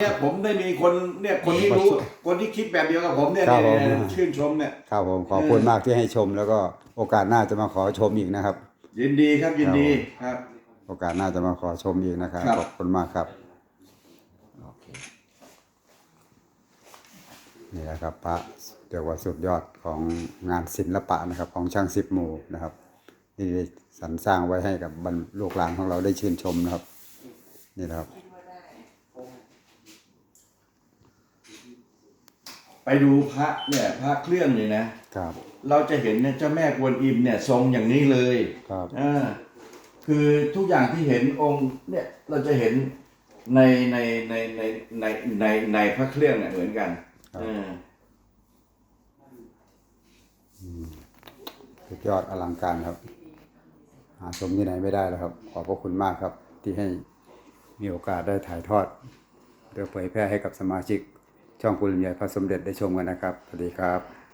เนี่ยผมได้มีคนเนี่ยคนที่รู้คนที่คิดแบบเดียวกับผมเนี่ยครับเนี่ยผม เนี่ยชื่นชมเนี่ย ครับผมขอบคุณมากที่ให้ชม แล้วก็โอกาสหน้าจะมาขอชมอีกนะครับ ยินดีครับยินดีครับ โอกาสหน้าจะมาขอชมอีกนะครับครับ ขอบคุณมากครับนี่แหละครับพระเรียกว่าสุดยอดของงานศิลปะนะครับ ของช่างสิบหมู่นะครับที่ได้สรรสร้างไว้ให้กับบรรลูกหลานของเราได้ชื่นชมนะครับ นี่นะครับ ไปดูพระเนี่ยพระเครื่องเลยนะ ครับ เราจะเห็นเนี่ยเจ้าแม่กวนอิมเนี่ยทรงอย่างนี้เลยครับอ่าคือทุกอย่างที่เห็นองค์เนี่ยเราจะเห็นในในในในในในในพระเครื่องเนี่ยเหมือนกันอ่า สุดยอดอลังการครับ หาชมที่ไหนไม่ได้แล้วครับ ขอบพระคุณมากครับ ที่ให้มีโอกาสได้ถ่ายทอดโดยเผยแพร่ให้กับสมาชิก ช่องคุณลำไยพระสมเด็จได้ชมกันนะครับ สวัสดีครับ